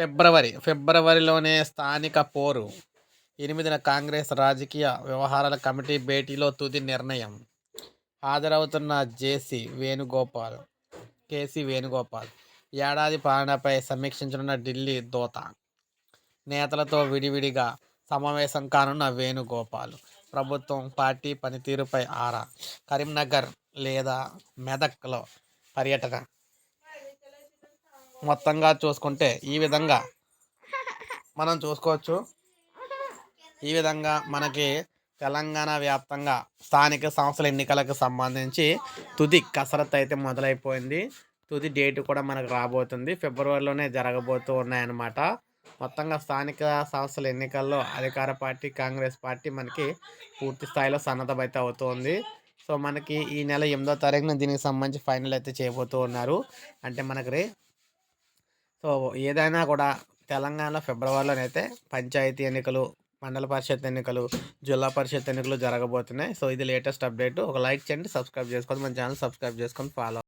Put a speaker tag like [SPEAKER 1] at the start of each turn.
[SPEAKER 1] ఫిబ్రవరి ఫిబ్రవరిలోనే స్థానిక పోరు. ఎనిమిదిన కాంగ్రెస్ రాజకీయ వ్యవహారాల కమిటీ భేటీలో తుది నిర్ణయం. హాజరవుతున్న జేసీ వేణుగోపాల్ కేసీ వేణుగోపాల్ ఏడాది పాలనపై సమీక్షించనున్న ఢిల్లీ దోత. నేతలతో విడివిడిగా సమావేశం కానున్న వేణుగోపాల్ ప్రభుత్వం పార్టీ పనితీరుపై ఆరా. కరీంనగర్ లేదా మెదక్లో పర్యటన మొత్తంగా చూసుకుంటే ఈ విధంగా మనం చూసుకోవచ్చు. ఈ విధంగా మనకి తెలంగాణ వ్యాప్తంగా స్థానిక సంస్థల ఎన్నికలకు సంబంధించి తుది కసరత్తు అయితే మొదలైపోయింది. తుది డేట్ కూడా మనకు రాబోతుంది. ఫిబ్రవరిలోనే జరగబోతూ ఉన్నాయన్నమాట. మొత్తంగా స్థానిక సంస్థల ఎన్నికల్లో అధికార పార్టీ కాంగ్రెస్ పార్టీ మనకి పూర్తి స్థాయిలో సన్నద్ధమైతే అవుతుంది. సో మనకి ఈ నెల ఎనిమిదో తారీఖున దీనికి సంబంధించి ఫైనల్ అయితే చేయబోతూ ఉన్నారు. అంటే మనకి రే సో ఏదైనా కూడా తెలంగాణలో ఫిబ్రవరిలోనైతే పంచాయతీ ఎన్నికలు మండల పరిషత్ ఎన్నికలు జిల్లా పరిషత్ ఎన్నికలు జరగబోతున్నాయి. సో ఇది లేటెస్ట్ అప్డేట్. ఒక లైక్ చేయండి సబ్స్క్రైబ్ చేసుకోండి. మన ఛానల్ సబ్స్క్రైబ్ చేసుకొని ఫాలో